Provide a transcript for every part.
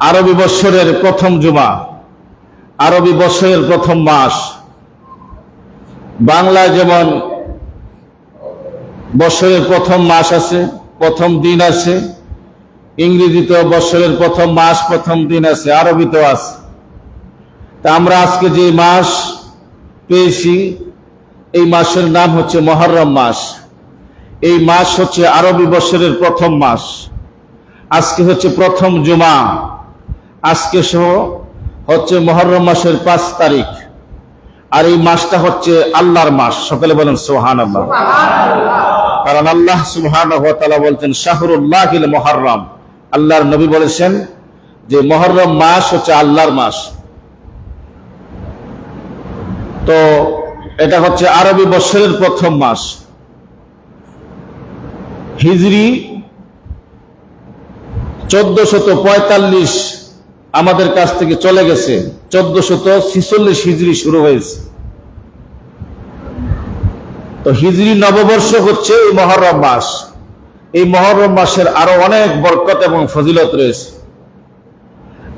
আরবি বৎসরের প্রথম জুমা, আরবি বৎসরের প্রথম মাস। বাংলায় যেমন বৎসরের প্রথম মাস আছে, প্রথম দিন আছে, ইংরেজিতেও বৎসরের প্রথম মাস, প্রথম দিন আছে, আরবিতেও আছে। তা আমরা আজকে যে মাস পেয়েছি, এই মাসের নাম হচ্ছে মহরম মাস। এই মাস হচ্ছে আরবি বৎসরের প্রথম মাস। আজকে হচ্ছে প্রথম জুমা। আজকে সহ হচ্ছে মহরম মাসের পাঁচ তারিখ। আর এই মাসটা হচ্ছে আল্লাহর মাস। সকালে বলেন সোহান আল্লাহ কারণ আল্লাহ সুবহান বলছেন শাহরুল্লাহ মহরম। আল্লাহর নবী বলেছেন যে মহরম মাস হচ্ছে আল্লাহর মাস। তো এটা হচ্ছে আরবি বৎসরের প্রথম মাস। হিজরি চোদ্দশত পঁয়তাল্লিশ আমাদের কাছ থেকে চলে গেছে। চোদ্দশত ছিচল্লিশ হিজরি শুরু হয়েছে। তো হিজরি নববর্ষ হচ্ছে এই মহরম মাস। এই মহরম মাসের আরও অনেক বরকত এবং ফজিলত রয়েছে।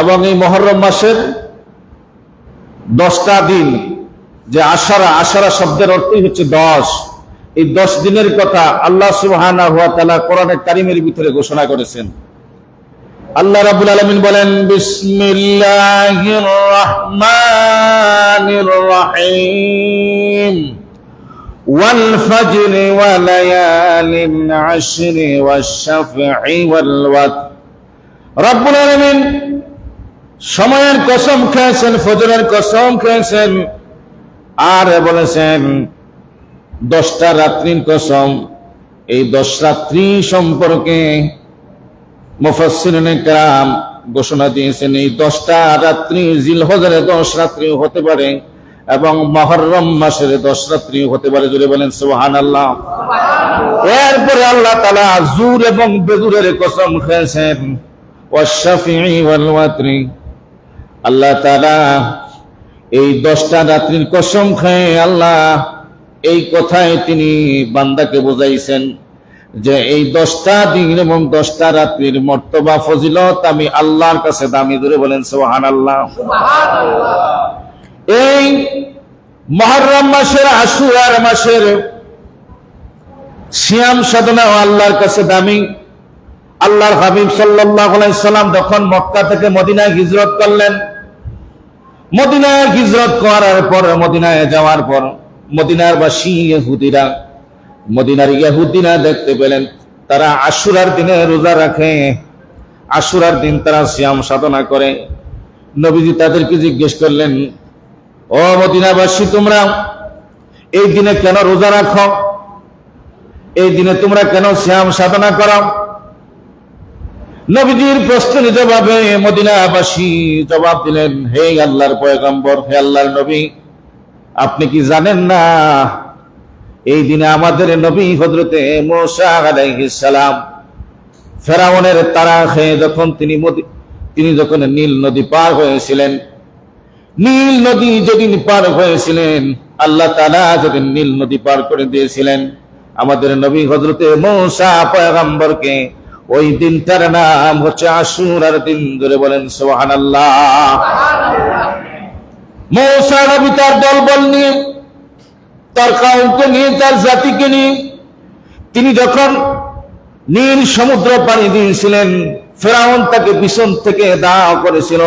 এবং এই মহরম মাসের দশটা দিন, যে আশারা আশারা শব্দের অর্থই হচ্ছে দশ। এই দশ দিনের কথা আল্লাহ তাআলা কোরআনের কারিমের ভিতরে ঘোষণা করেছেন। আল্লাহ রাব্বুল আলামিন বলেন বিসমিল্লাহির রহমানির রহিম আশরি ওয়াশ শাফঈ ওয়াল ওয়াতর রব্বুল আলামিন, সময়ের কসম খেয়েছেন, ফজরের কসম খেয়েছেন, আর বলেছেন, দশটা রাত্রির কসম। এই দশ রাত্রি সম্পর্কে মুফাসসিরিনে কেরাম ঘোষণা দিয়েছেন, এই দশটা রাত্রি জিলহজের দশ রাত্রি হতে পারে এবং মহরম মাসের দশ রাত্রি হতে পারে। জুড়ে বলেন সুবহান আল্লাহ এরপরে আল্লাহ তালা জুর এবং বেদুরের কসম খেয়েছেন আল্লাহ তালা এই দশটা রাত্রির কসম খেয়ে আল্লাহ এই কথায় তিনি বান্দাকে বোঝাইছেন। যে এই দশটা দিন এবং দশটা রাত্রির মর্তবা ফজিলত আমি আল্লাহর কাছে দামি ধরে বলেন সোহান আল্লাহ এই মহরম মাসের আশুয়ার মাসের সিয়াম সাধনা আল্লাহর কাছে দামি। আল্লাহর হাবিব সাল্লাম তখন মক্কা থেকে মদিনায় হিজরত করলেন মদিনায় হিজরত করার পর মদিনায় যাওয়ার পর মদিনার বাসী ইহুদিরা মদিনার ইহুদিরা দেখতে পেলেন, তারা আশুরার দিনে রোজা রাখে। আশুরার দিন তারা সিয়াম সাধনা করে। নবীজি তাদেরকে জিজ্ঞেস করলেন, ও মদিনাবাসী, তোমরা এই দিনে কেন রোজা রাখো? এই দিনে তোমরা কেন শ্যাম সাধনা করো? নবীজির প্রশ্নের জবাবে মদিনাবাসী জবাব দিলেন, হে আল্লাহর পয়গম্বর, হে আল্লাহর নবী, আপনি কি জানেন না এই দিনে আমাদের নবী হজরতে মোসা সালাম ফেরাউনের তারা খেয়ে যখন তিনি তিনি যখন নীল নদী পার হয়েছিলেন, নীল নদী যেদিন পার হয়েছিলেন, আল্লাহ তালা যেদিন নীল নদী পার করে দিয়েছিলেন, আমাদের নবী হজরতে মৌসা পয়গম্বরকে ওই দিনটার নাম হচ্ছে আশুরার দিন ধরে বলেন সোহান আল্লাহ মৌসা নবী তার দল বল নিয়ে তার কাউকে নিয়ে, তার জাতিকে নিয়ে। তিনি যখন নীল সমুদ্র পানি দিয়েছিলেন, ফেরাউন তাকে পিছন থেকে দাও করেছিল।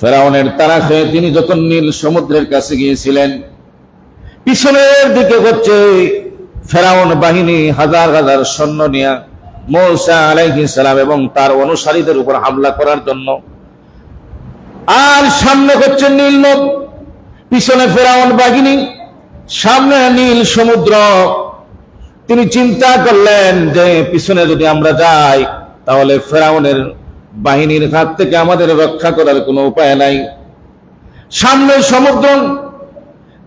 ফেরাউনের তারা খেয়ে তিনি যখন নীল সমুদ্রের কাছে গিয়েছিলেন, পিছনের দিকে হচ্ছে ফেরাউন বাহিনী হাজার হাজার সৈন্য নিয়ে মৌসা আলাইহিস সালাম এবং তার অনুসারীদের উপর হামলা করার জন্য। আর সামনে হচ্ছে নীল নদ। পিছনে ফেরাউন বাহিনী, সামনে নীল সমুদ্র। তিনি চিন্তা করলেন যে, পিছনে যদি আমরা যাই, তাহলে ফেরাউনের বাহিনীর হাত থেকে আমাদের রক্ষা করার কোনো উপায় নাই। সামনে সমুদ্র,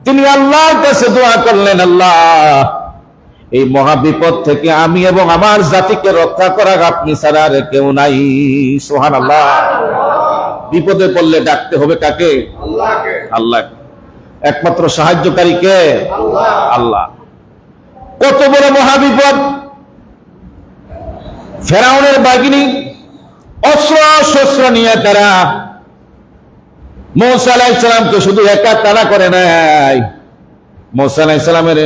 তিনি আল্লাহর কাছে দোয়া করলেন, আল্লাহ, এই মহাবিপদ থেকে আমি এবং আমার জাতিকে রক্ষা করার আপনি ছাড়া আর কেউ নাই। সোহান আল্লাহ বিপদে পড়লে ডাকতে হবে কাকে? আল্লাহ একমাত্র সাহায্যকারী কে? আল্লাহ। কত বড় মহাবিপদ। ফেরাউনের বাগিনী অস্ত্র শস্ত্র নিয়ে তারা মৌসা আলাইসালামকে শুধু একা তারা করে নাই। মৌসা আলাইসালামের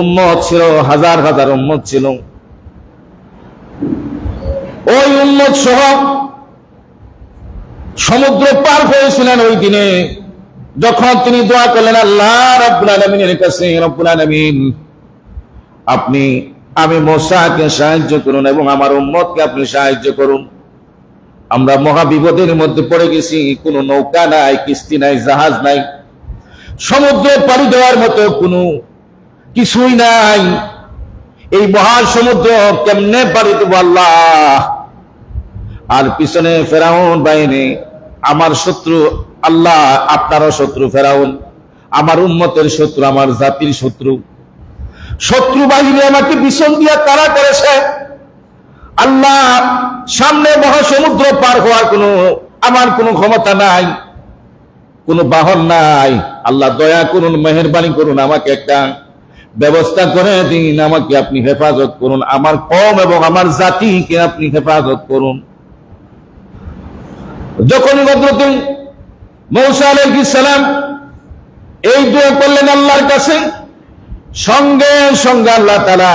উম্মত ছিল, হাজার হাজার উম্মত ছিল। ওই উম্মত সহ সমুদ্র পার হয়েছিলেন ওই দিনে। যখন তিনি দোয়া করলেন, আল্লাহ রব্বুল আলমিনের কাছে, রব্বুল আলমিন, আপনি, আমি মশাকে সাহায্য করুন এবং আমার উম্মতকে আপনি সাহায্য করুন। আমরা মহাবিপদের মধ্যে পড়ে গেছি, কোনো নৌকা নাই, কিস্তি নাই, জাহাজ নাই। সমুদ্রে পাড়ি দেওয়ার মতো কোনো কিছুই নাই। এই মহাসমুদ্র কেমনে পাড়ি দেবো আল্লাহ? আর পিছনে ফেরাউন বাহিনী, আমার শত্রু আল্লাহ আপনারও শত্রু ফেরাউন, আমার উন্মতের শত্রু, আমার জাতির শত্রু। শত্রু বাহিনী আমাকে পিছন দিয়ে তারা করেছে। আল্লাহ সামনে মহাসমুদ্র পার হওয়ার কোনো, আমার কোনো ক্ষমতা নাই, কোনো বাহন নাই। আল্লাহ দয়া করুন, মেহরবানি করুন, আমাকে একটা ব্যবস্থা করে দিন, আমাকে আপনি হেফাজত করুন, আমার কম এবং আমার জাতিকে আপনি হেফাজত করুন। যখন হজরত মৌসা সালাম এই দোয়া করলেন আল্লাহর কাছে। সঙ্গে সঙ্গে আল্লাহ তাআলা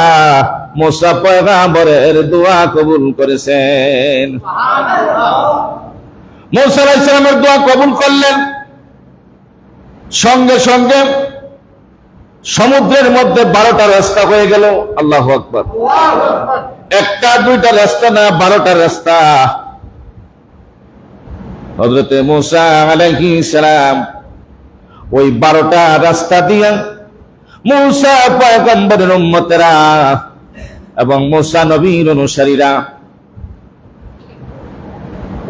মোসা পয়গাম্বরের দোয়া কবুল করেছেন। মৌসা আলাইহিস সালামের দোয়া কবুল করলেন। সঙ্গে সঙ্গে সমুদ্রের মধ্যে বারোটা রাস্তা হয়ে গেল। আল্লাহ আকবর। একটা, দুইটা রাস্তা না, বারোটা রাস্তা। হজরতে মুসা আলাইহি সালাম ওই বারোটা রাস্তা দিয়া মুসা পয়গম্বরের উম্মতেরা এবং মুসা নবীর অনুসারীরা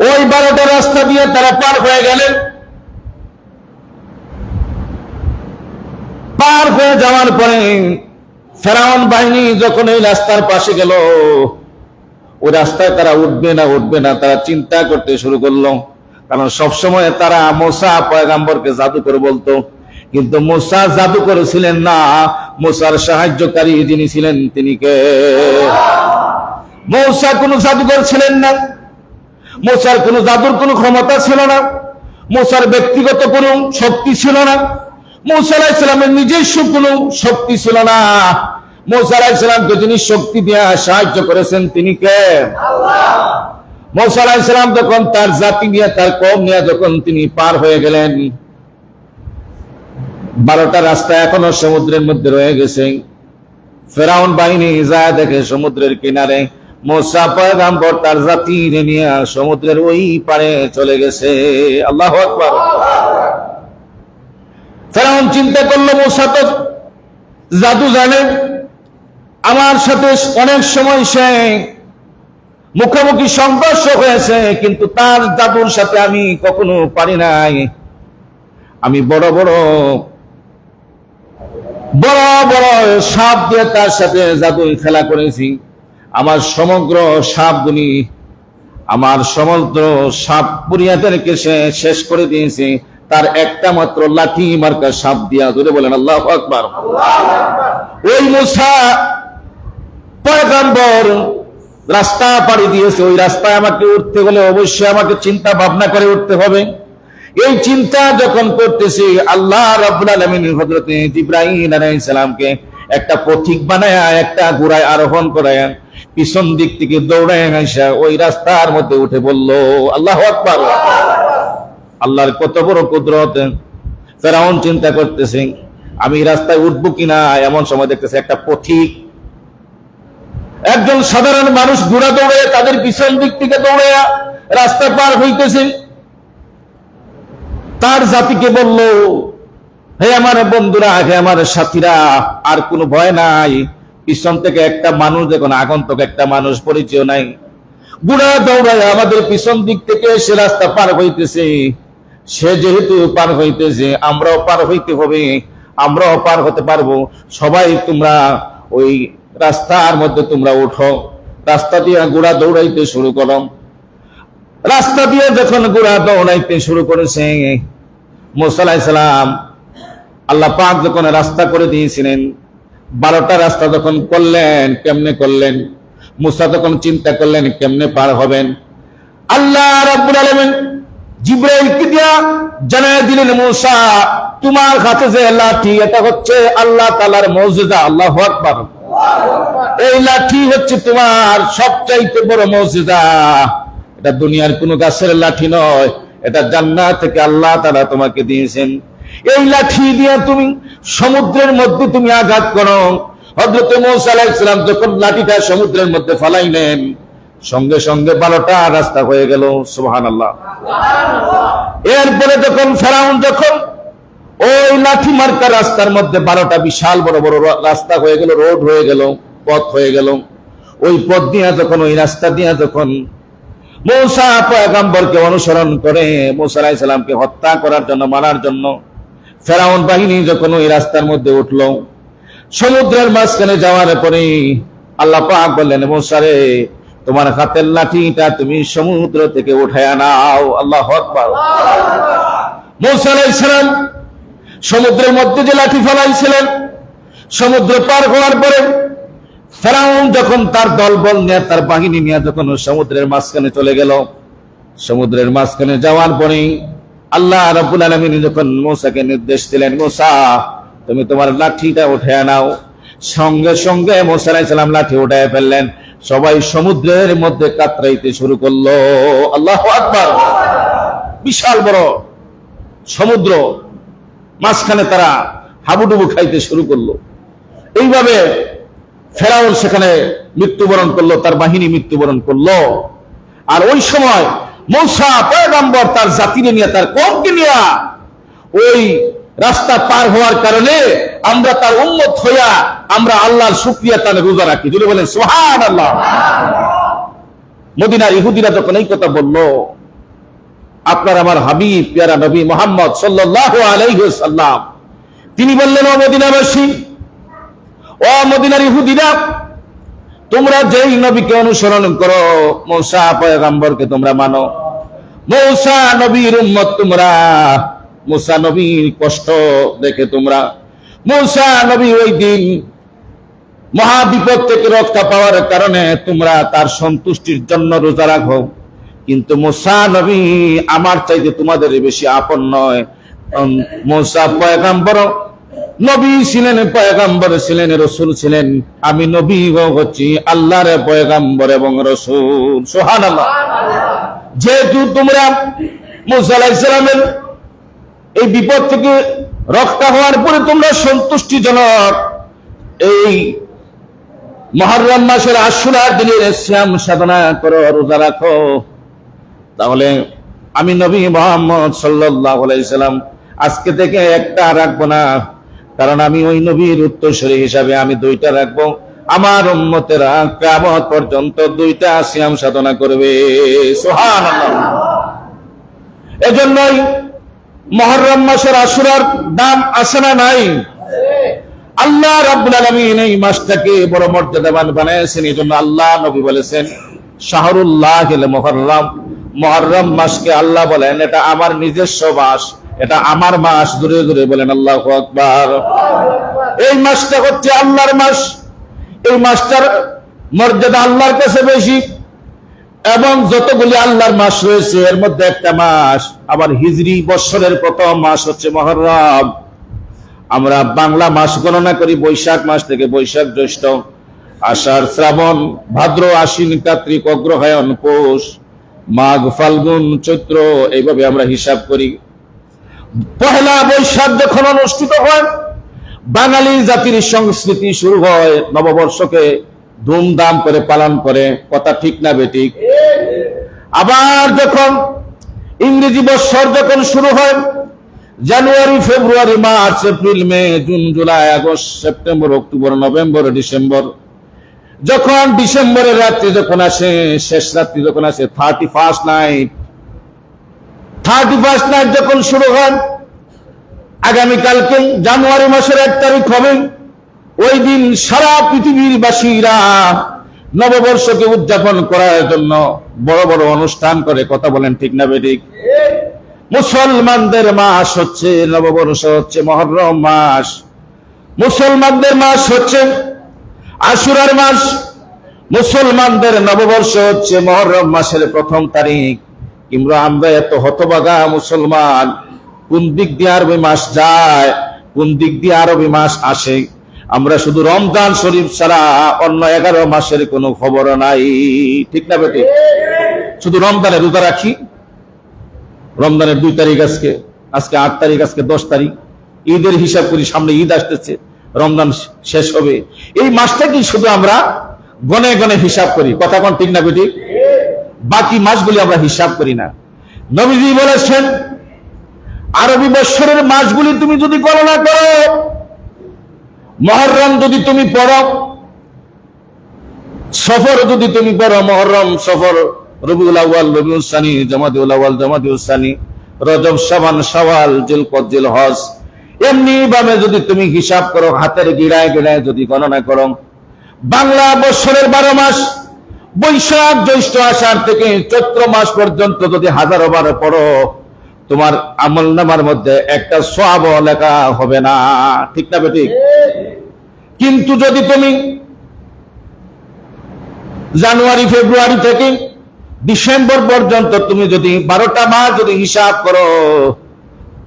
ওই বারোটা রাস্তা দিয়ে তারা পার হয়ে গেলেন। পার হয়ে যাওয়ার পরে ফেরাউন বাহিনী যখন এই রাস্তার পাশে গেল, ওই রাস্তায় তারা উঠবে না উঠবে না, তারা চিন্তা করতে শুরু করল। কারণ সবসময় তারা মোসা পয়গাম্বরকে জাদুকর বলতো। কিন্তু মোসা জাদুকর ছিলেন না, মোসার সাহায্যকারী যিনি ছিলেন তিনি কে? মৌসা কোনো জাদুকর ছিলেন না। মোসার কোনো জাদুর কোনো ক্ষমতা ছিল না। মোসার ব্যক্তিগত কোনো শক্তি ছিল না। মৌসা আলাহিসামের নিজস্ব কোনো শক্তি ছিল না। মৌসা আলাহিসামকে যিনি শক্তি দিয়ে সাহায্য করেছেন তিনি কে? মৌসা আলাহিসাম যখন তার জাতি নিয়ে, তার কম নিয়ে যখন তিনি পার হয়ে গেলেন, বারোটা রাস্তা এখনও সমুদ্রের মধ্যে রয়ে গেছে। ফেরাউন বাহিনী যায় দেখে সমুদ্রের কিনারে মোসা পয়গাম্বর তার জাতি নিয়ে সমুদ্রের ওই পারে চলে গেছে। আল্লাহ ফেরাউন চিন্তা করল, মোসা তো জাদু জানে, আমার সাথে অনেক সময় সে মুখোমুখি সংঘর্ষ হয়েছে কিন্তু তার জাদুর সাথে আমি কখনো পারি নাই। আমি বড় বড় বড় বড় সাপ দিয়ে তার সাথে জাদু খেলা করেছি। আমার সমগ্র সাপগুলি আমার সমগ্র সাপ পুরিয়াদেরকে সে শেষ করে দিয়েছে। তার একটা মাত্র লাঠি মার্কা সাপ দিয়া ধরে বলেন আল্লাহ আকবার। ওই মুসা পয়গম্বর রাস্তা পাড়ি দিয়েছে, ওই রাস্তায় আমাকে উঠতে হলে অবশ্যই আমাকে চিন্তা ভাবনা করে উঠতে হবে। এই চিন্তা যখন করতেছি, আল্লাহ হযরত ইব্রাহিম একটা পথিক বানায়া, একটা ঘোড়ায় আরোহণ করায় পিছন দিক থেকে দৌড়ায় আসা ওই রাস্তার মধ্যে উঠে বলল, আল্লাহু আল্লাহর কত বড় কুদরত। ফেরাউন চিন্তা করতেছে, আমি রাস্তায় উঠবো কিনা? এমন সময় দেখতেছে একটা পথিক একজন সাধারণ মানুষ ঘোড়া দৌড়ে, তাদের পিছন দিক থেকে দৌড়ে রাস্তা পার হইতেছে। তার জাতিকে বলল, হে আমার বন্ধুরা, হে আমার সাথীরা, আর কোনো ভয় নাই। পিছন থেকে একটা মানুষ, দেখুন, আগন্তক একটা মানুষ, পরিচয় নাই। গুড়া দৌড়ায় আমাদের পিছন দিক থেকে সে রাস্তা পার হইতেছে। সে যেহেতু পার হইতেছে, আমরাও পার হইতে হবে, আমরাও পার হতে পারব। সবাই তোমরা ওই রাস্তার মধ্যে তোমরা উঠো। রাস্তা দিয়ে গোড়া দৌড়াইতে শুরু করো। রাস্তা দিয়ে যখন গোড়া দৌড়াইতে শুরু করেছে মোসালাই সালাম আল্লাহ পাক যখন রাস্তা করে দিয়েছিলেন, বারোটা রাস্তা যখন করলেন, কেমনে করলেন? মুসা তখন চিন্তা করলেন, কেমনে পার হবেন? আল্লাহ রাব্বুল আলামিন জিব্রাইলকে দিয়া জানায় দিলেন, মূসা, তোমার হাতে যে লাঠি এটা হচ্ছে আল্লাহ তাআলার মুজিজা আল্লাহু আকবার। এই লাঠি হচ্ছে তোমার সবচাইতে বড় মৌজিদা এটা দুনিয়ার কোন গাছের লাঠি নয়, এটা জান্নাত থেকে আল্লাহ তারা তোমাকে দিয়েছেন। এই লাঠি দিয়ে তুমি সমুদ্রের মধ্যে তুমি আঘাত করো। হজরত মৌসা আলাইসালাম যখন লাঠিটা সমুদ্রের মধ্যে ফালাইলেন, সঙ্গে সঙ্গে বারোটা রাস্তা হয়ে গেল সুহান আল্লাহ এরপরে যখন ফেরাউন যখন ওই লাঠি মার্কা রাস্তার মধ্যে বারোটা বিশাল বড় বড় রাস্তা হয়ে গেল রোড হয়ে গেল পথ হয়ে গেল। ওই পথ দিয়া যখন ওই রাস্তা দিয়া যখন মৌসা পয়গাম্বরকে অনুসরণ করে মৌসা সালামকে হত্যা করার জন্য মারার জন্য ফেরাউন বাহিনী যখন ওই রাস্তার মধ্যে উঠল সমুদ্রের মাঝখানে যাওয়ার পরে আল্লাহ পাক বললেন মৌসারে তোমার হাতের লাঠিটা তুমি সমুদ্র থেকে উঠায় নাও আল্লাহ আকবার। মৌসা আলাইহিস সালাম সমুদ্রের মধ্যে যে লাঠি ফেলাইছিলেন, সমুদ্র পার হওয়ার পরে ফেরাউন যখন তার দলবল নিয়ে, তার বাহিনী নিয়ে যখন সমুদ্রের মাঝখানে চলে গেল, সমুদ্রের মাঝখানে যাওয়ার পরে আল্লাহ রাব্বুল আলামিন যখন মূসাকে নির্দেশ দিলেন, মূসা, তুমি তোমার লাঠিটা উঠে নাও। সঙ্গে সঙ্গে মূসা আলাইহিস লাঠি উঠায় ফেললেন। সবাই সমুদ্রের মধ্যে কাতরাইতে শুরু করল। আল্লাহ আকবার! বিশাল বড় সমুদ্র। মাঝখানে তারা হাবুডুবু খাইতে শুরু করল। এইভাবে ফেরাউন সেখানে মৃত্যুবরণ করল, তার বাহিনী মৃত্যুবরণ করল। আর ওই সময় মৌসা পয়গম্বর তার জাতিরে নিয়ে, তার কমকে নিয়ে ওই রাস্তা পার হওয়ার কারণে আমরা তার উন্মত হইয়া আমরা আল্লাহর শুক্রিয়া তার রোজা রাখি। যদি বলেন সোহান আল্লাহ মদিনার ইহুদিরা যখন এই কথা বলল আপনার আমার হাবিব, পিয়ারা নবী মোহাম্মদ সাল্লাম তিনি বললেন, ও মদিনাবাসী, ও মদিনার তোমরা যেই নবীকে অনুসরণ করো, মৌসা পয়গাম্বরকে তোমরা মানো। মৌসা নবীর উম্মত তোমরা, মৌসা নবীর কষ্ট দেখে তোমরা। মৌসা নবী ওই দিন মহাবিপদ থেকে রক্ষা পাওয়ার কারণে তোমরা তার সন্তুষ্টির জন্য রোজা রাখো। কিন্তু মোসা নবী আমার চাইতে তোমাদের বেশি আপন নয়। মোসা পয়গাম্বর, নবী ছিলেন, পয়গাম্বর ছিলেন, রসুল ছিলেন। আমি নবী হচ্ছি আল্লাহর পয়গাম্বর এবং রসুল। সোহান যেহেতু তোমরা মুসা আলাইসালামের এই বিপদ থেকে রক্ষা হওয়ার পরে তোমরা সন্তুষ্টিজনক, এই মহরম মাসের আশুরার দিনের শ্যাম সাধনা করো, রোজা রাখো। তাহলে আমি নবী মোহাম্মদ সাল্লাহ আজকে থেকে একটা রাখব না। কারণ আমি ওই নবীর উত্তরসূরি হিসাবে আমি দুইটা রাখব। আমার উম্মতেরা কিয়ামত পর্যন্ত দুইটা শ্যাম সাধনা করবে। এজন্যই মহরম মাসের আশুরার দাম আছে না নাই? আল্লাহ রাব্বুল আলামিন এই মাসটাকে বড় মর্যাদাবান বানিয়েছেন। এই জন্য আল্লাহ নবী বলেছেন শাহরুল্লাহ মুহররম। মুহররম মাসকে আল্লাহ বলেন, এটা আমার নিজস্ব মাস, এটা আমার মাস দূরে দূরে বলেন আল্লাহ আকবার। এই মাসটা হচ্ছে আল্লাহর মাস, এই মাসটার মর্যাদা আল্লাহর কাছে বেশি, এবং যতগুলি আল্লাহর মাস রয়েছে, এর মধ্যে একটা মাস, আবার হিজরি বৎসরের প্রথম মাস হচ্ছে মহররম আমরা বাংলা মাস গণনা করি, বৈশাখ মাস থেকে বৈশাখ জ্যৈষ্ঠ, আষাঢ় শ্রাবণ, ভাদ্র, আশ্বিন, কার্তিক, অগ্রহায়ণ, পৌষ। মাঘ, ফাল্গুন, চৈত্র, এইভাবে আমরা হিসাব করি। পহেলা বৈশাখ যখন অনুষ্ঠিত হয়, বাঙালি জাতির সংস্কৃতি শুরু হয় নববর্ষকে ধুমধাম করে পালন করে, কথা ঠিক না বেঠিক আবার যখন ইংরেজি বৎসর যখন শুরু হয়, January, February, March, April, May, June, July, August, September, October, November, December যখন ডিসেম্বরের রাত্রি যখন আসে, শেষ রাত্রি যখন আসে thirty first night thirty first night যখন শুরু হয়, আগামীকালকে জানুয়ারি মাসের এক তারিখ হবে। ওই দিন সারা পৃথিবীর বাসীরা নববর্ষকে উদযাপন করার জন্য বড় বড় অনুষ্ঠান করে। কথা বলেন ঠিক না বেঠিক মুসলমানদের মাস হচ্ছে নববর্ষ, হচ্ছে মহরম মাস। মুসলমানদের মাস হচ্ছে আশুরার মাস, মুসলমানদের নববর্ষ হচ্ছে মহরম মাসের প্রথম তারিখ। কিংবা আমরা এত হতবাগা মুসলমান। কোন দিক দিয়ে আরবি মাস যায়, কোন দিক দিয়ে আরবি মাস আসে? আমরা শুধু রমজান শরীফ ছাড়া অন্য এগারো মাসের কোনো খবর নাই। ঠিক না বেটি? শুধু রমজানের রোজা রাখি। রমজানের দুই তারিখ আজকে আজকে আট তারিখ, আজকে দশ তারিখ। ঈদের হিসাব করি সামনে ঈদ আসতেছে। রমজান শেষ হবে। এই মাসটা কি শুধু আমরা গনে গনে হিসাব করি? কথা কোন ঠিক না বেটি বাকি মাসগুলি আমরা হিসাব করি না। নবীজি বলেছেন, আরবি বৎসরের মাসগুলি তুমি যদি গণনা করো, মহরম যদি তুমি পড়ো, সফর যদি তুমি পড়ো, মহরম, সফর, রবিউল আউয়াল, রবিউল সানি জামাতিউল আউয়াল জামাতিউল সানি, রজব, সাবান সওয়াল জিলকদ জিল হজ এমনি ভাবে যদি তুমি হিসাব করো, হাতের গিড়ায় গিড়ায় যদি গণনা করো, বাংলা বৎসরের বারো মাস, বৈশাখ জ্যৈষ্ঠ আষাঢ় থেকে চৈত্র মাস পর্যন্ত যদি হাজারো বারো পড়ো, তোমার আমল নামার মধ্যে একটা সব লেখা হবে না। ঠিক না বেঠিক? কিন্তু যদি তুমি জানুয়ারি, ফেব্রুয়ারি থেকে ডিসেম্বর পর্যন্ত তুমি যদি বারোটা মাস যদি হিসাব করো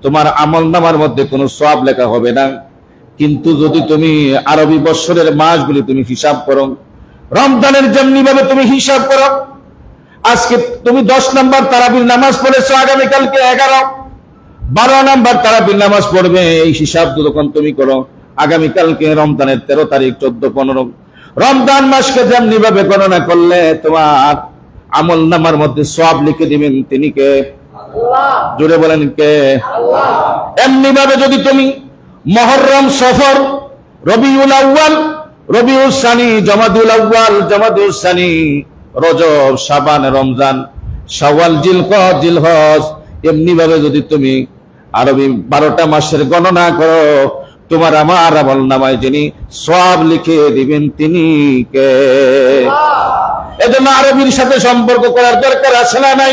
তোমার আমল নামার মধ্যে কোনো সব লেখা হবে না। কিন্তু যদি তুমি আরবি বৎসরের মাসগুলি তুমি হিসাব করো, রমজানের যেমনি ভাবে তুমি হিসাব করো, আজকে তুমি দশ নম্বর তারাবির নামাজ পড়েছো, আগামীকালকে এগারো, বারো নম্বর তারাবির নামাজ পড়বে, এই হিসাব যখন তুমি করো, আগামীকালকে রমজানের তেরো তারিখ, চোদ্দ, পনেরো, রমজান মাসকে যেমনি ভাবে গণনা করলে তোমার আমল নামার মধ্যে সব লিখে দিবেন তিনি কে? জুড়ে বলেন কে? এমনি ভাবে যদি তুমি মহরম সফর, রবিউল আউ্বাল রবিউল সানি, জমাদুল আউ্বাল জমাদুল সানি, রজব সাবান রমজান সওয়াল জিলক জিলহজ এমনি ভাবে যদি তুমি আরবি বারোটা মাসের গণনা করো, তোমার আমার আমল নামায় যিনি সব লিখে দিবেন তিনি কে? এজন্য আরবির সাথে সম্পর্ক করার দরকার আছে না নাই?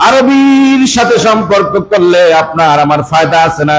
আরবির সাথে সম্পর্ক করলে আপনার আমার ফায়দা আছে না?